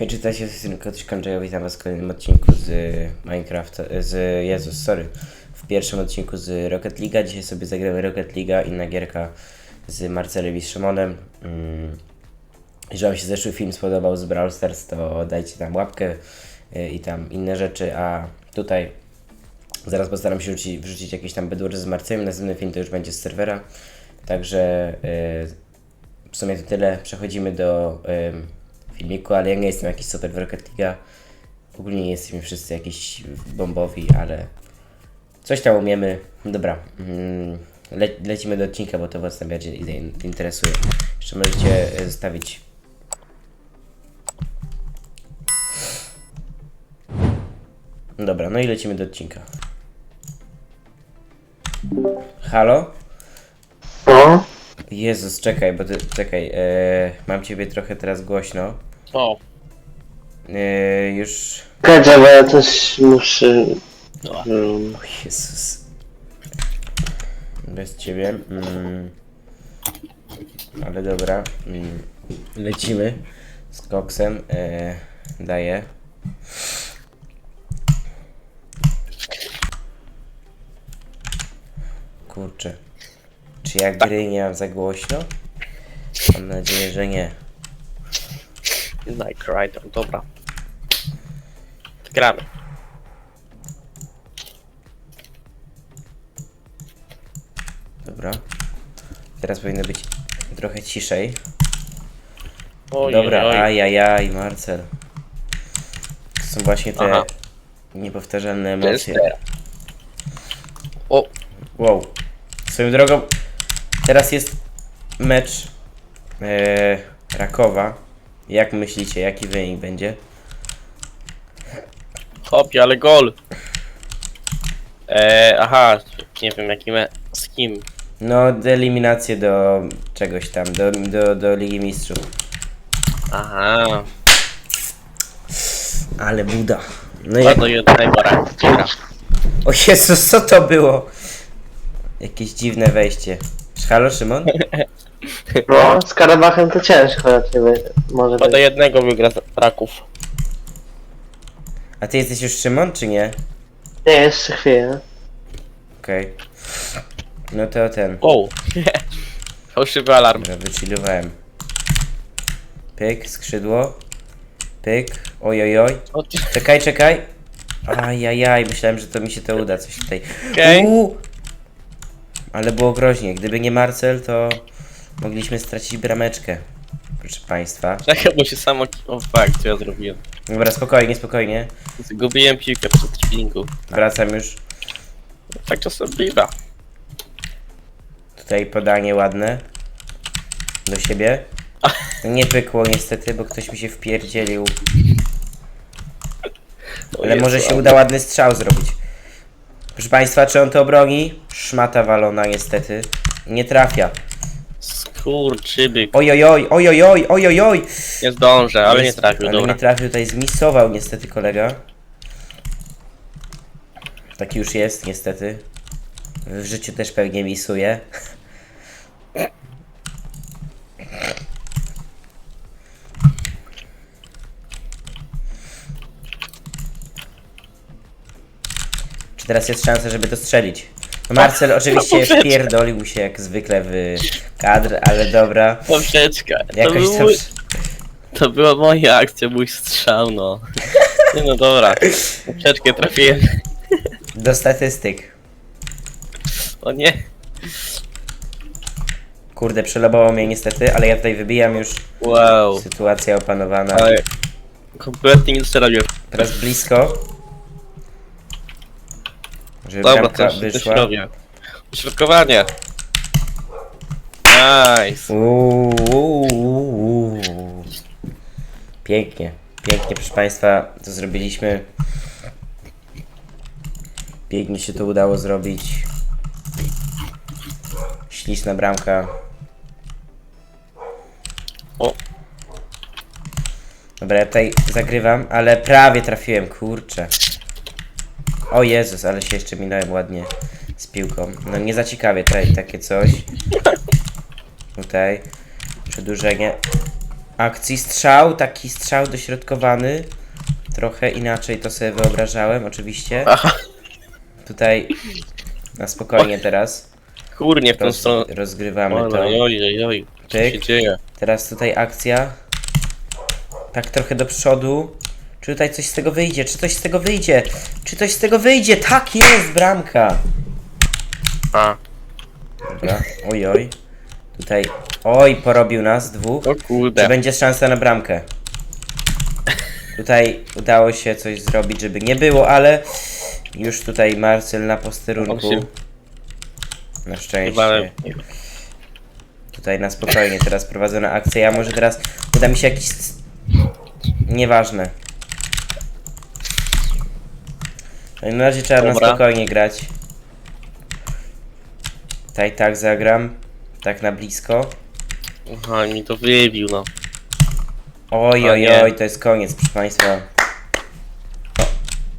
Hej, czytajcie z Kotyś Kandrzeja, witam was w kolejnym odcinku z Minecraft, z Jezus, sorry, w pierwszym odcinku z Rocket League. Dzisiaj sobie zagramy Rocket League, inna gierka z Marcelem i Szymonem. Mm. Jeżeli wam się zeszły film spodobał z Brawl Stars, to dajcie tam łapkę y, i tam inne rzeczy, a tutaj zaraz postaram się wrzucić, wrzucić jakieś tam bedwars z Marcelem, następny film to już będzie z serwera, także y, w sumie to tyle. Przechodzimy do filmiku, ale ja nie jestem jakiś super w Rocket League. Ogólnie nie jesteśmy wszyscy jakiś bombowi, ale coś tam umiemy. Dobra, mm, le lecimy do odcinka, bo to was najbardziej in- interesuje. Jeszcze możecie e, zostawić. Dobra, no i lecimy do odcinka. Halo? No, Jezus, czekaj, bo ty, czekaj, e, mam ciebie trochę teraz głośno. O, E, już. Gadza, bo ja też muszę... no. Um, O Jezus. Bez ciebie. Mm. Ale dobra. Mm. Lecimy z koksem. E, daję. Kurczę. Czy ja gry nie mam za głośno? Mam nadzieję, że nie. Night Rider, dobra. Gramy. Dobra. Teraz powinno być trochę ciszej. Oj, Dobra, oj, oj. ajajaj, Marcel. To są właśnie te Aha. niepowtarzalne To jest emocje. teraz. O, Wow. Swoją drogą, teraz jest mecz e, Rakowa. Jak myślicie, jaki wynik będzie? hopie, ale gol. E, aha, nie wiem jaki me... z kim. No, eliminację do czegoś tam, do, do, do Ligi Mistrzów. Aha, Ale buda. No jak... jednego. O Jezus, co to było? Jakieś dziwne wejście. Halo, Szymon? no, z Karabachem to ciężko raczej może Bo do być. jednego wygra z raków. A ty jesteś już Szymon, czy nie? Nie, jeszcze chwilę. Okej. No to ten. O, fałszywy alarm. Dobra, wychillowałem. Pyk, skrzydło. Pyk. Ojojoj. O, ty- Czekaj, czekaj. Ajajaj, myślałem, że to mi się to uda coś tutaj. Okej. Uuu. Ale było groźnie. Gdyby nie Marcel, to mogliśmy stracić brameczkę. Proszę Państwa. Czekaj, bo się samo... O fuck, co ja zrobiłem. Dobra, spokojnie, spokojnie. Zgubiłem piłkę przed chwilinku. Wracam już. Tak czasem bywa. Tutaj podanie ładne. Do siebie. Nie pykło niestety, bo ktoś mi się wpierdzielił. O Ale Jezu, może się ale- uda ładny strzał zrobić. Proszę Państwa, czy on to obroni? Szmata walona niestety. Nie trafia. Skurczybyk. Ojojoj, ojojoj, ojojoj. Nie zdążę, ale nie trafił, Ale dobra. nie trafił, tutaj zmisował niestety kolega. Taki już jest niestety. W życiu też pewnie misuje. Czy teraz jest szansa, żeby to strzelić? Marcel oczywiście poprzeczka. wpierdolił się jak zwykle w kadr, ale dobra. Poprzeczka. To, Jakoś był tam... mój, to była moja akcja, mój strzał, no. Nie no dobra. Poprzeczkę trafiłem. Do statystyk. O nie. Kurde, przelobował mnie niestety, ale ja tutaj wybijam już. Wow. Sytuacja opanowana. Ale kompletnie nic nie robię. Teraz blisko. Żeby Dobra, bramka też, też wyszła. robię. Środkowanie. Nice. Uuu, uuu, uuu. Pięknie, pięknie, proszę Państwa, to zrobiliśmy. Pięknie się to udało zrobić. Śliczna bramka. O. Dobra, ja tutaj zagrywam, ale prawie trafiłem, kurczę. O Jezus, ale się jeszcze minąłem ładnie z piłką. No nie za ciekawie tutaj takie coś. Tutaj. Przedłużenie. akcji. Strzał, taki strzał dośrodkowany. Trochę inaczej to sobie wyobrażałem, oczywiście. Aha, Tutaj na spokojnie teraz kurnie w tą roz, stronę. rozgrywamy Oj, to. oj, oj, oj, co Tyk. się dzieje? Teraz tutaj akcja. Tak trochę do przodu. Czy tutaj coś z tego wyjdzie? Czy coś z tego wyjdzie? Czy coś z tego wyjdzie? Tak jest, bramka! A, Dobra, oj, oj. Tutaj, oj, porobił nas dwóch. o Czy kurde. będzie szansa na bramkę? Tutaj udało się coś zrobić, żeby nie było, ale już tutaj Marcel na posterunku. Osiem. Na Chyba, szczęście. Tutaj na spokojnie teraz prowadzona akcja. Ja może teraz uda mi się jakiś. Nieważne. No i na razie trzeba na Dobra. spokojnie grać. Tak, tak zagram. Tak na blisko. Aha, mi to wybił, no. Oj, oj, nie. oj, to jest koniec, proszę Państwa.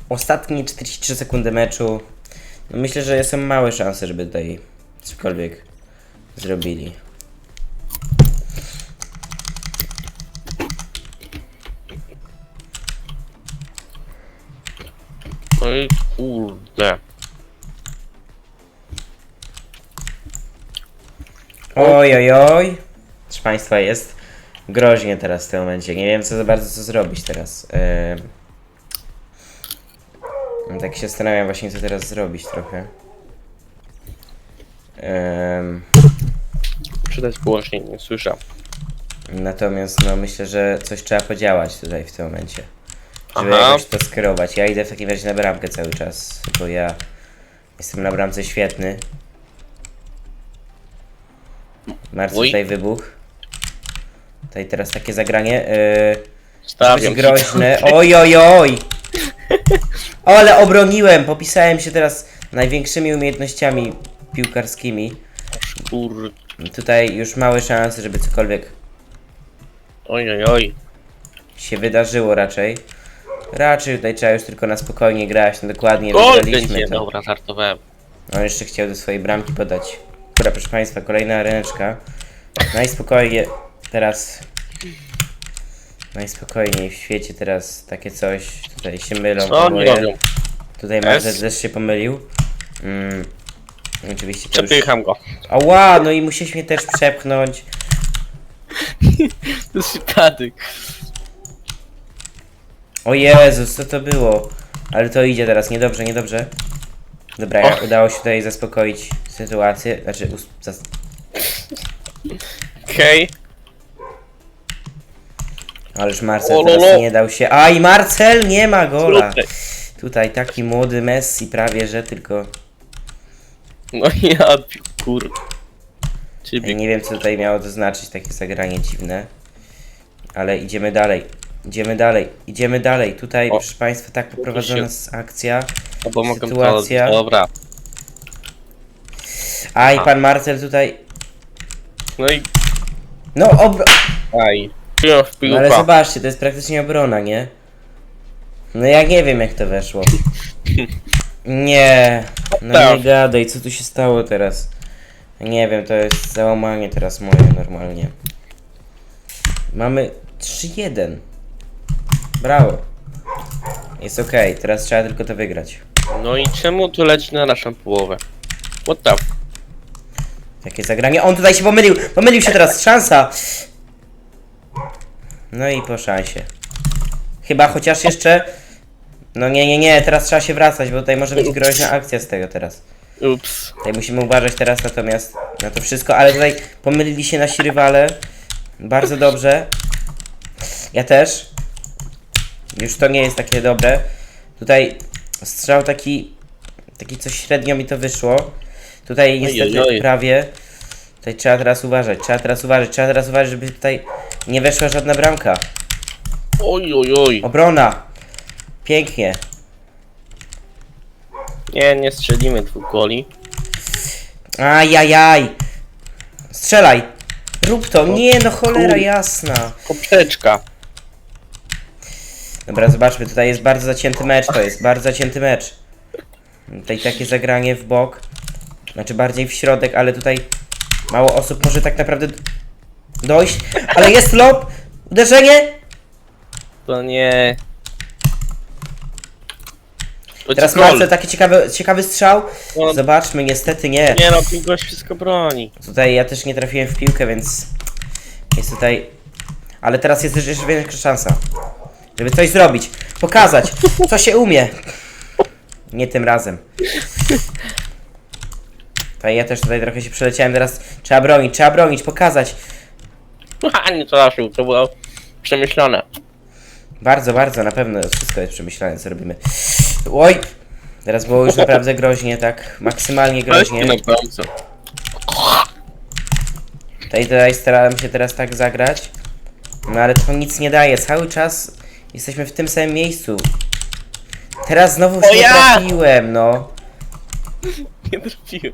Ostatnie 43 sekundy meczu. No myślę, że są małe szanse, żeby tutaj cokolwiek zrobili. Kurde. Oj, oj, oj. Proszę Państwa, jest groźnie teraz w tym momencie. Nie wiem co za bardzo co zrobić teraz. Tak się zastanawiam właśnie co teraz zrobić trochę. Ym... Przydać głośniej, nie słyszę. Natomiast no myślę, że coś trzeba podziałać tutaj w tym momencie. Żeby Aha. jakoś to skierować. Ja idę w takim razie na bramkę cały czas, bo ja jestem na bramce świetny. Marcin Oj. tutaj wybuch. Tutaj teraz takie zagranie. Yy, Stawiam ci groźne. Oj, oj, oj! O, ale obroniłem! Popisałem się teraz największymi umiejętnościami piłkarskimi. Tutaj już małe szanse, żeby cokolwiek Oj, oj, oj. się wydarzyło raczej. Raczej tutaj trzeba już tylko na spokojnie grać, no dokładnie Gol wygraliśmy to. dobra, żartowałem. On jeszcze chciał do swojej bramki podać. Dobra, proszę Państwa, kolejna ręczka. Najspokojnie teraz... Najspokojniej w świecie teraz takie coś. Tutaj się mylą Co oni robią? Tutaj Marcel też się pomylił. Mm, oczywiście to już... Przepycham go. Ała, no i musisz mnie też przepchnąć. To jest przypadek. O Jezus, co to było? Ale to idzie teraz, niedobrze, niedobrze. Dobra, ja, Och. udało się tutaj zaspokoić sytuację, znaczy us- zas- Okej. ależ Marcel O, teraz nie dał się. Aj, Marcel nie ma gola! Kurde. Tutaj taki młody Messi prawie, że tylko... No ja, pi-. Ja Ciebie. nie wiem co tutaj miało to znaczyć, takie zagranie dziwne. Ale idziemy dalej. Idziemy dalej, idziemy dalej. Tutaj, O. proszę Państwa, tak poprowadzona jest akcja. No bo mogę sytuacja. to. Dobra. Aj, pan Marcel tutaj... No i. No, obro... Aj. W No ale zobaczcie, to jest praktycznie obrona, nie? No ja nie wiem jak to weszło. Nie, no Tak. nie gadaj, co tu się stało teraz? Nie wiem, to jest załamanie teraz moje normalnie. Mamy 3-1. Brawo. Jest okej, teraz trzeba tylko to wygrać. No i czemu tu leci na naszą połowę? What the f... Jakie zagranie? On tutaj się pomylił! Pomylił się teraz, szansa! No i po szansie. Chyba chociaż jeszcze... No nie, nie, nie, teraz trzeba się wracać, bo tutaj może być groźna akcja z tego teraz. Ups. Tutaj musimy uważać teraz natomiast na to wszystko, ale tutaj pomylili się nasi rywale. Bardzo dobrze. Ja też. Już to nie jest takie dobre. Tutaj strzał taki, taki coś średnio mi to wyszło. Tutaj niestety oj. prawie. Tutaj trzeba teraz uważać, trzeba teraz uważać, trzeba teraz uważać, żeby tutaj nie weszła żadna bramka. Oj, oj, oj. Obrona. Pięknie. Nie, nie strzelimy dwóch goli. Ajajaj. Strzelaj. Rób to. Nie no cholera jasna. Poprzeczka. Dobra, zobaczmy, tutaj jest bardzo zacięty mecz, to jest bardzo zacięty mecz. Tutaj takie zagranie w bok, znaczy bardziej w środek, ale tutaj mało osób może tak naprawdę dojść, ale jest lob! Uderzenie! To nie. To Teraz ci gol. Marcel, taki ciekawy, ciekawy strzał. No, Zobaczmy, niestety nie. Nie no, ten gość wszystko broni. Tutaj ja też nie trafiłem w piłkę, więc jest tutaj... Ale teraz jest jeszcze większa szansa. Żeby coś zrobić. Pokazać, co się umie. Nie tym razem. Tutaj ja też tutaj trochę się przeleciałem, teraz trzeba bronić, trzeba bronić, pokazać. A nie trafił, to było przemyślane. Bardzo, bardzo, na pewno wszystko jest przemyślane, co robimy. Oj! Teraz było już naprawdę groźnie, tak? Maksymalnie groźnie. Tutaj, tutaj starałem się teraz tak zagrać. No ale to nic nie daje. Cały czas jesteśmy w tym samym miejscu. Teraz znowu O się ja! trafiłem, no. Nie trafił.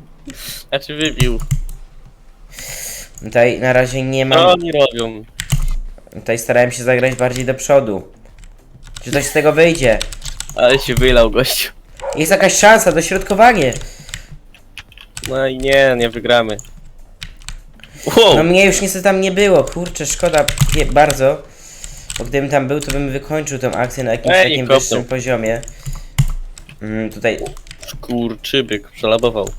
Znaczy wybił. Tutaj na razie nie Co mam. oni robią? Tutaj starałem się zagrać bardziej do przodu. Czy coś z tego wyjdzie? Ale się wylał gościu. Jest jakaś szansa, dośrodkowanie. No i nie, nie wygramy. Wow, No mnie już niestety tam nie było, kurczę, szkoda pie- bardzo. Bo gdybym tam był, to bym wykończył tą akcję na jakimś Ej, takim kopnął. wyższym poziomie. Mm, tutaj skurczybyk przelabował.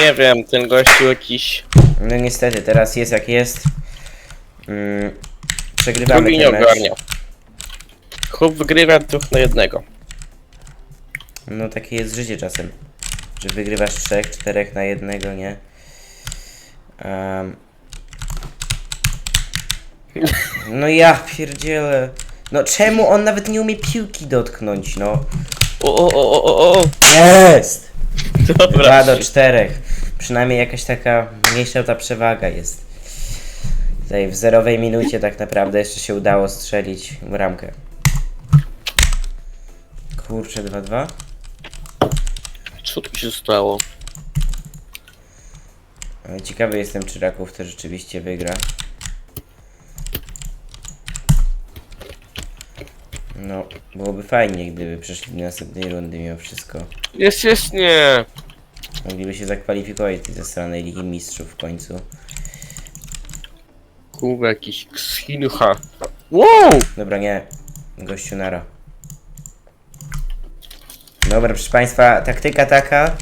Nie wiem, ten gościu jakiś... No niestety, teraz jest jak jest. Mm, przegrywamy Drugi nie ten mecz. Chłop wygrywa dwóch na jednego. No takie jest życie czasem. Że wygrywasz trzech, czterech na jednego, nie? Em. No ja pierdzielę. No czemu on nawet nie umie piłki dotknąć, no? O, o, o, o, o, o. Jest! Dobra. 2 do 4. Przynajmniej jakaś taka mniejsza ta przewaga jest. Tutaj w zerowej minucie tak naprawdę jeszcze się udało strzelić bramkę. Kurczę, 2-2. Co tu się stało? Ale Ciekawy jestem, czy Raków to rzeczywiście wygra. No, byłoby fajnie, gdyby przeszli do następnej rundy mimo wszystko. Jest, jest, nie. Mogliby się zakwalifikować ze strony Ligi Mistrzów w końcu. Kurwa, jakiś ksinucha. Wow! Dobra, nie. Gościu nara. Dobra, proszę Państwa, taktyka taka,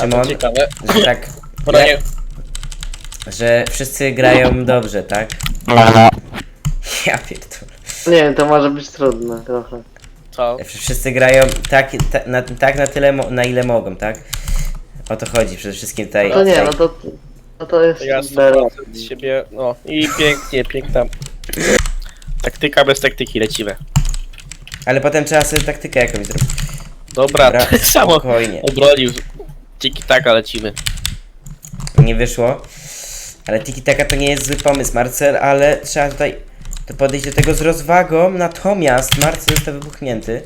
Szymon, Ciekawe. że tak, Dobra, nie. że wszyscy grają dobrze, tak? Ja pierdolę. Nie wiem, to może być trudne trochę. Co? Że Wszyscy grają tak, ta, na, tak na tyle, mo- na ile mogą, tak? O to chodzi przede wszystkim tutaj. No to nie, tutaj. no to, no to jest ja zero. 100% z siebie, no i pięknie, piękna. Taktyka bez taktyki, lecimy. Ale potem trzeba sobie taktykę jakąś zrobić. Dobra, Dobra, tak samo spokojnie. obronił. Tiki taka lecimy. Nie wyszło. Ale tiki taka to nie jest zły pomysł, Marcel, ale trzeba tutaj to podejść do tego z rozwagą. Natomiast Marcel został wybuchnięty.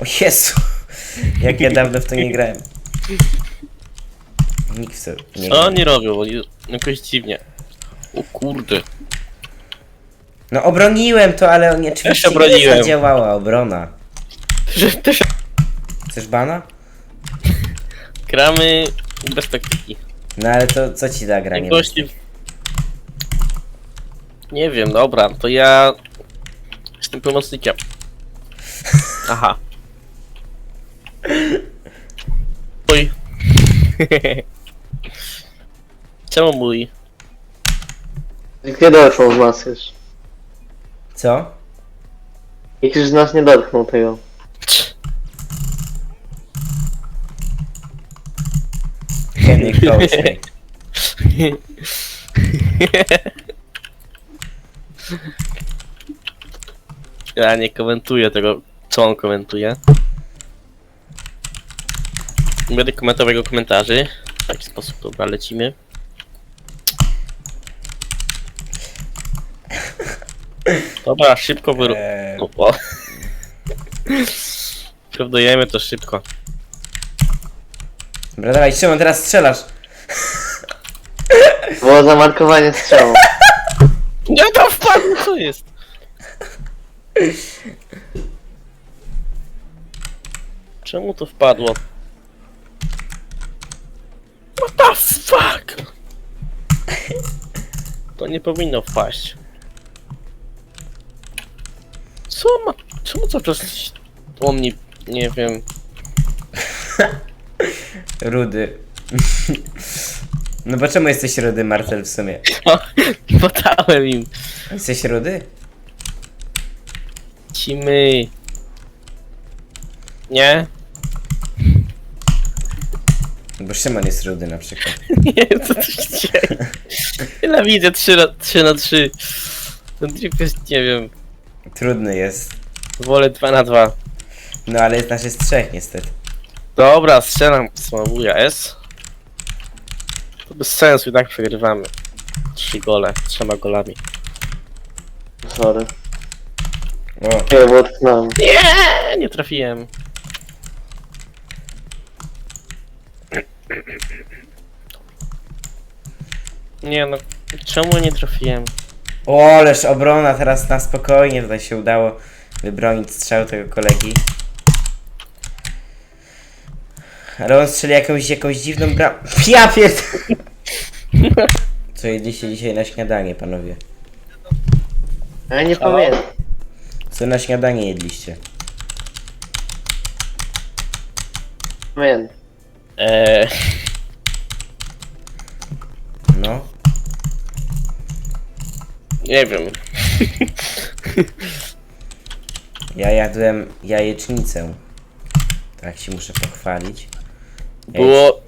O Jezu! Jak ja dawno w to nie grałem. Nikt w to nie Co gra. oni robią? Oni jakoś dziwnie. O kurde. No obroniłem to, ale nie oczywiście nie obroniłem. zadziałała obrona. Że też Chcesz bana? gramy bez taktyki. No ale to co ci da Nie granie? gości... Nie wiem, dobra, to ja jestem pomocnikiem. Aha. Mój. Czemu mój? Nikt nie dotknął z nas już. Co? Nikt już z nas nie dotknął tego. Henry coach me. Ja nie komentuję tego, co on komentuje. Nie będę komentował jego komentarzy. W taki sposób, dobra, lecimy. Dobra, szybko wyru... Eee, to szybko. Dobra, dawaj, Szymon, teraz strzelasz. Było zamarkowanie strzału. Nie to wpadł, co jest? Czemu to wpadło? What the fuck? To nie powinno wpaść. Co ma... Czemu to przez... On mnie... Nie wiem... Rudy. No bo czemu jesteś rudy, Marcel, w sumie? Podałem im. Jesteś rudy? Cimy. Nie? Bo Szymon jest rudy na przykład. Nie co tu się dzieje. Nienawidzę 3 na 3 na 3. Ten trip jest, nie wiem. Trudny jest. Wolę 2 na 2. No ale jest nas jest trzech niestety. Dobra, strzelam smabuja S. To bez sensu, i tak przegrywamy. 3 gole, trzema golami. Sorry. O, Nie, bo. Nie, nie trafiłem. Nie no, czemu nie trafiłem? o ależ obrona teraz na spokojnie tutaj się udało wybronić strzał tego kolegi. Ale on strzeli jakąś, jakąś dziwną bram... Ja pierd... Co jedliście dzisiaj na śniadanie, panowie? Ja nie pamiętam. Co na śniadanie jedliście? Pamiętam. Eee, No. nie wiem. Ja jadłem jajecznicę. Tak się muszę pochwalić. Było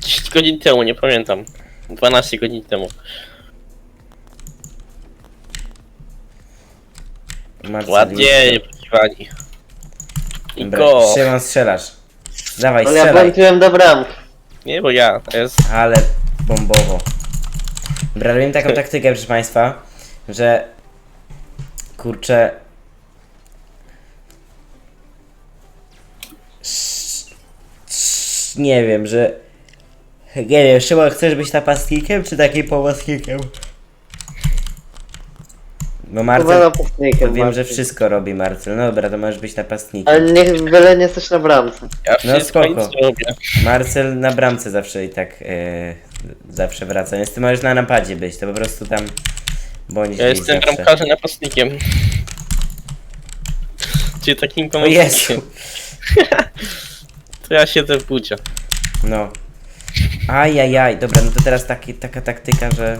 10 godzin temu, nie pamiętam. 12 godzin temu. Marcel, Ładnie, nieposłuchani. I Dobra, go! Szymon, strzelasz. Dawaj, Ale ja strzelaj. do bramki. Nie, bo ja, to jest... Ale bombowo. Dobra, robimy taką taktykę, proszę Państwa, że kurczę. Sz- sz- Nie wiem, że. Nie wiem, Szymon, chcesz być napastnikiem czy takim pomocnikiem? Bo Chyba Marcel. napastnikiem. Wiem, że Marcin. wszystko robi Marcel. No dobra, to możesz być napastnikiem. Ale niech byle nie jesteś na bramce. Ja No wszystko spoko. nic nie robię. Marcel na bramce zawsze i tak e, zawsze wraca, więc ty możesz na napadzie być, to po prostu tam bądź Ja gdzieś jestem zawsze. bramkarzem napastnikiem. Czyli takim O pomocnikiem. Jezu, To ja siedzę w budzie. no. Ajajaj, dobra, no to teraz taki, taka taktyka, że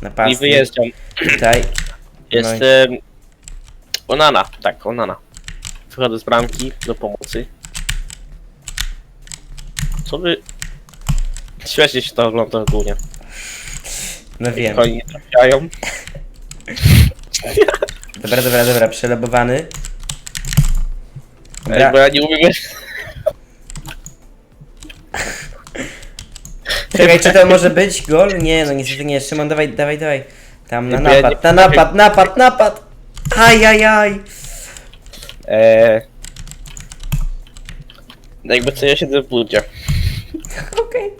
I napastnik wyjeżdżam. tutaj, Jestem... Onana, tak, Onana. Wychodzę z bramki do pomocy. Co wy... Świetnie się to ogląda ogólnie. no wiem. Oni nie trafiają. Dobra, dobra, dobra, przelobowany. Ej, Dobra, bo ja nie umiem... czekaj, czy to może być gol? Nie, no niestety nie, Szymon, dawaj, dawaj, dawaj. Tam na Jakby ja napad, nie- na napad, napad, napad! Ajajaj! Eee... Jakby co ja siedzę w budzie. Okej.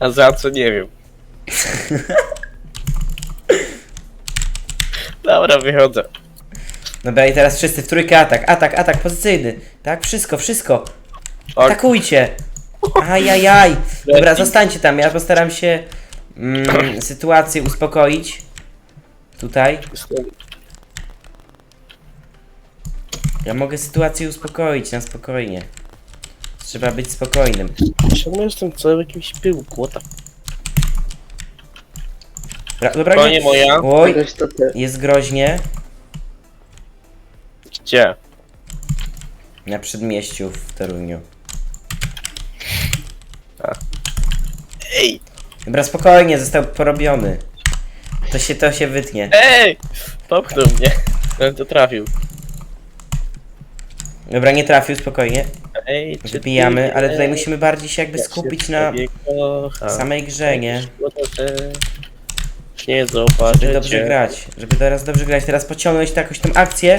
A za co nie wiem. Dobra, wychodzę. Dobra, i teraz wszyscy w trójkę atak, atak, atak pozycyjny. Tak, wszystko, wszystko. O, Atakujcie! Ajajaj! Dobra, zostańcie tam, ja postaram się mm, sytuację uspokoić. Tutaj. Ja mogę sytuację uspokoić na spokojnie. Trzeba być spokojnym. Czemu jestem cały w jakimś pyłku? What the... Dobra, dobra To nie moja. Oj, Jakoś to ty. jest groźnie. Gdzie? Na przedmieściu w Toruniu. Ej! Dobra, spokojnie, został porobiony. To się, to się wytnie. Ej! Popchnął mnie. Ten to trafił. Dobra, nie trafił, spokojnie. Ej, czy ty Wybijamy, ale tutaj wiesz, musimy bardziej się jakby jak się skupić na kocham? samej grze, nie? Szkoda, że nie Żeby dobrze grać, żeby teraz dobrze grać, teraz pociągnąć to jakąś tą akcję.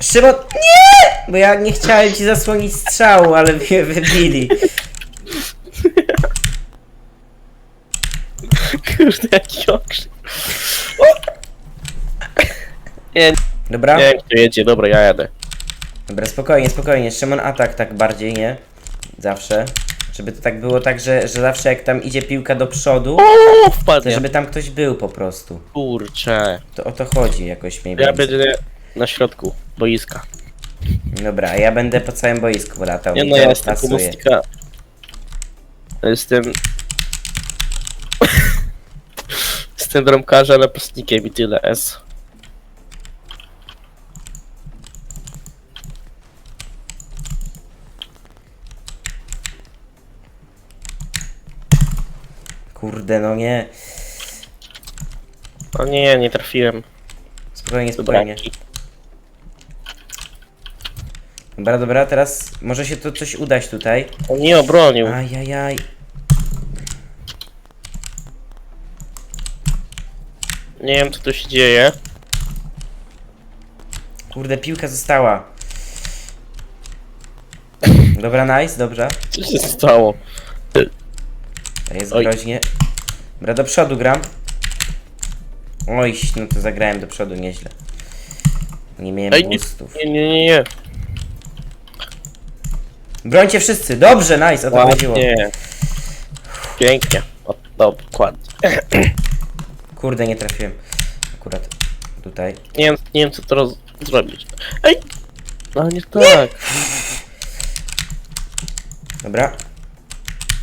Szymon, nie! Bo ja nie chciałem ci zasłonić strzału, ale mnie wybili. Kurde, jaki okrzyk. Nie, Dobra? nie kto jedzie, dobra, ja jadę. Dobra, spokojnie, spokojnie. Szymon atak tak bardziej, nie? Zawsze. Żeby to tak było tak, że, że zawsze jak tam idzie piłka do przodu, O, to wpadnie. żeby tam ktoś był po prostu. Kurczę. To o to chodzi jakoś mniej Ja więcej. będę na środku boiska. Dobra, a ja będę po całym boisku latał Nie i no, to ja jestem pasuje. pomocnika. Jestem... jestem bramkarzem, napastnikiem i tyle, S. Kurde, no nie. O nie, nie trafiłem. Spokojnie, spokojnie. Dobra, dobra, teraz może się to coś udać tutaj. On nie obronił. Ajajaj. Nie wiem, co tu się dzieje. Kurde, piłka została. Dobra, nice, dobrze. Co się stało? To jest Oj. groźnie. Dobra, do przodu gram. Oj, no to zagrałem do przodu nieźle. Nie miałem Ej, nie, boostów. nie, nie, nie, nie. Brońcie wszyscy, dobrze, nice, o to chodziło. Ładnie. Pięknie. O, dokładnie. Kurde, nie trafiłem. Akurat tutaj. Nie wiem, nie wiem co teraz zrobić. Ej! No nie tak. Dobra.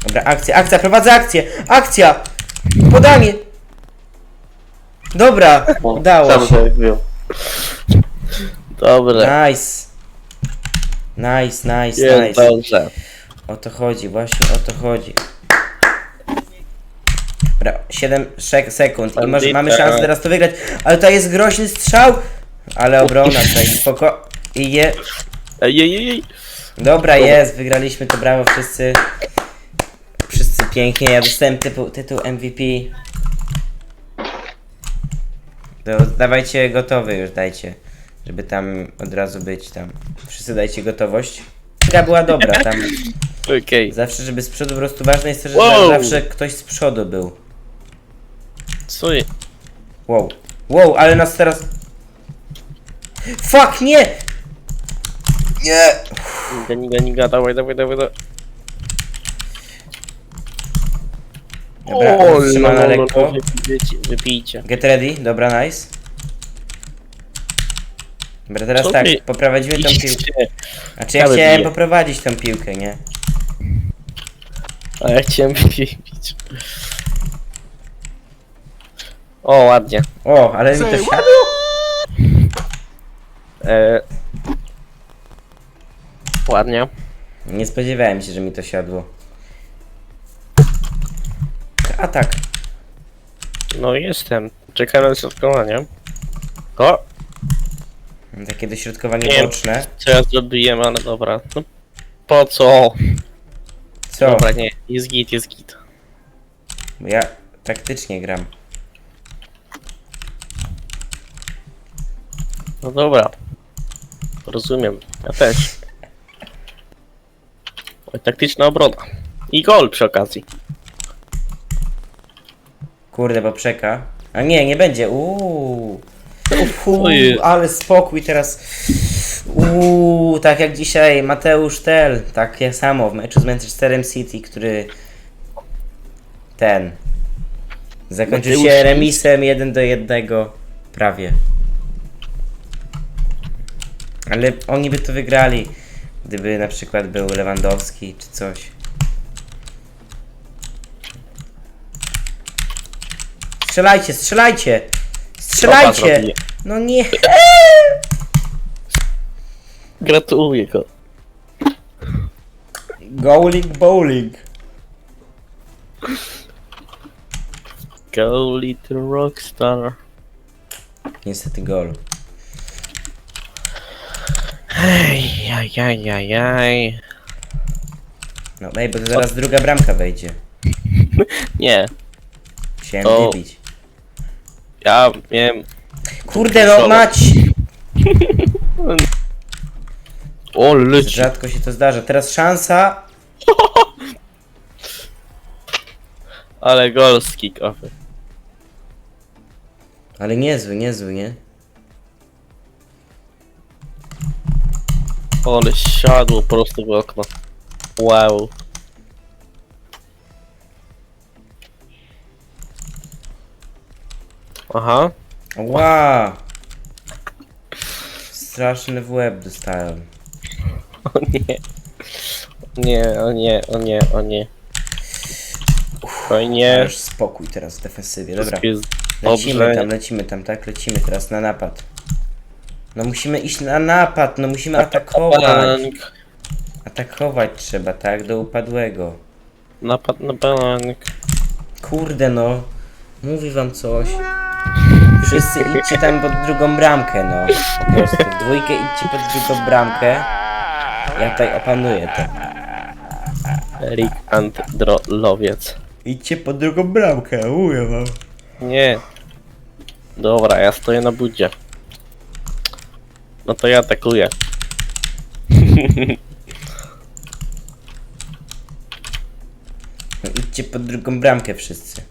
Dobra, akcja, akcja, prowadzę akcję! Akcja! Podanie! Dobra, O, udało sam się. sobie wbił. Dobra. Nice. Nice, nice, Jest nice. dobrze. O to chodzi, właśnie o to chodzi. Dobra, 7 szek- sekund i może mamy szansę teraz to wygrać, ale to jest groźny strzał! Ale obrona tutaj spoko... I je... Ej, ej, ej, ej. Dobra, jest, wygraliśmy to brawo wszyscy. Wszyscy pięknie, ja dostałem typu, tytuł MVP. To dawajcie gotowy już, dajcie. Żeby tam od razu być tam. Wszyscy dajcie gotowość. Gra była dobra, tam Okej. zawsze, żeby z przodu po prostu ważne jest to, że Wow. zawsze ktoś z przodu był. Co je? Wow. Wow, ale nas teraz... Fuck, nie! Nie! Niga, niga, niga, dawaj, dawaj, dawaj, dawaj. Dobra, zatrzymana no, no, lekko. wypijcie, wypijcie. Get ready, dobra, nice. Dobra, teraz Co tak, ty? poprowadzimy tą piłkę. Idźcie. Znaczy ja Cały chciałem bije. poprowadzić tą piłkę, nie? A ja chciałem wypić. O, ładnie. O, ale mi to siadło. E... Ładnie. Nie spodziewałem się, że mi to siadło. Atak. No jestem. Czekam na środkowanie. O, Takie dośrodkowanie Nie. boczne. co ja zrobiłem, ale dobra. No, po co? Co? Dobra, nie. Jest git, jest git. Bo ja taktycznie gram. No dobra. Rozumiem. Ja też. Oj, taktyczna obrona. I gol przy okazji. Kurde, bo przeka. A nie, nie będzie. Uuu. Ojej. ale spokój teraz. Uuu, tak jak dzisiaj Mateusz Tel, tak jak samo w meczu z Manchesterem City, który ten zakończył Mateusz się remisem 1 do 1 prawie. Ale oni by to wygrali, gdyby na przykład był Lewandowski czy coś. Strzelajcie, strzelajcie! Strzelajcie! No nie! Gratuluję go. Bowling, bowling. Go little rockstar. Niestety gol. Ej, jaj, jaj, jaj, jaj. No daj, bo to zaraz druga bramka wejdzie. Nie, Chciałem To- wybić. ja miałem... Kurde no mać! O, leci. Rzadko się to zdarza. Teraz szansa. Ale gol z kick-offy. Ale niezły, niezły, nie? Ale siadło prosto w okno. Wow. Aha. Ła! Straszny w łeb dostałem. O nie. Nie, o nie, o nie, o nie. Fajnie. Już spokój teraz w defensywie. Dobra. Lecimy tam, lecimy tam, tak? Lecimy teraz na napad. No musimy iść na napad, no musimy atakować. Bank. Atakować trzeba, tak? Do upadłego. Napad na bank. Kurde no. Mówi wam coś. Wszyscy idźcie tam pod drugą bramkę, no. Po prostu. W dwójkę idźcie pod drugą bramkę. Ja tutaj opanuję to. Rick Androlowiec. Idźcie pod drugą bramkę, mówię wam. Nie. Dobra, ja stoję na budzie. No to ja atakuję. No, idźcie pod drugą bramkę wszyscy.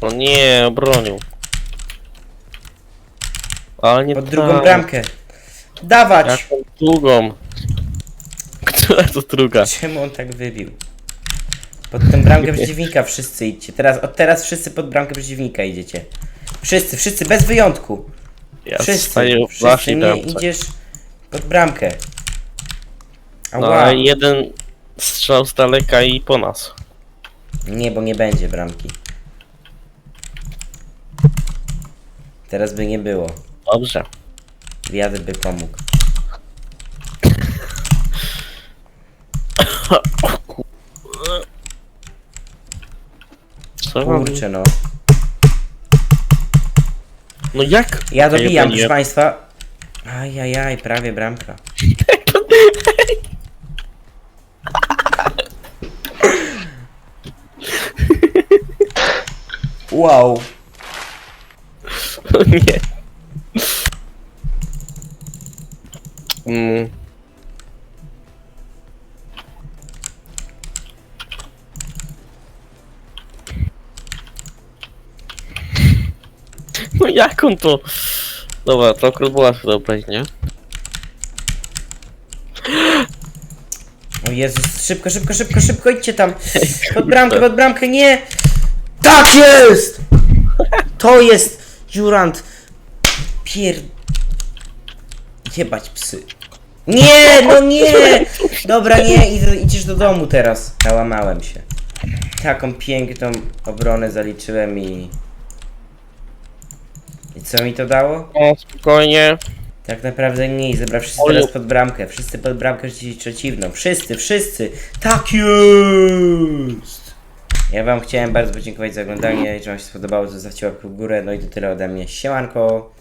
O nie, obronił. Ale nie Pod drugą tak. bramkę. Dawać! Jaką drugą? Która to druga? Czemu on tak wybił? Pod tę bramkę przeciwnika wszyscy idźcie. Teraz, od teraz wszyscy pod bramkę przeciwnika idziecie. Wszyscy, wszyscy, bez wyjątku. Ja Wszyscy, wszyscy, waszej nie bramce. idziesz pod bramkę. No Ała. jeden strzał z daleka i po nas. Nie, bo nie będzie bramki. Teraz by nie było. Dobrze. Wiatr by pomógł. Co mam? Kurczę no. No jak? Ja dobijam, proszę państwa. Ajajaj, prawie bramka. Wow. O nie. Mm. No jak on to? Dobra, to akurat była chyba nie? O Jezus, szybko, szybko, szybko, szybko, idźcie tam. Pod bramkę, pod bramkę, nie! Tak jest! To jest Jurand. Pier... Jebać psy. Nie, no nie! Dobra, nie, idź- idziesz do domu teraz. Załamałem się. Taką piękną obronę zaliczyłem i... I co mi to dało? O, spokojnie. Tak naprawdę nie, zebra wszyscy Olu. teraz pod bramkę, wszyscy pod bramkę przeciwną, wszyscy, wszyscy, tak jest! Ja wam chciałem bardzo podziękować za oglądanie, jeżeli wam się spodobało to zostawcie łapkę w górę, no i to tyle ode mnie, siemanko!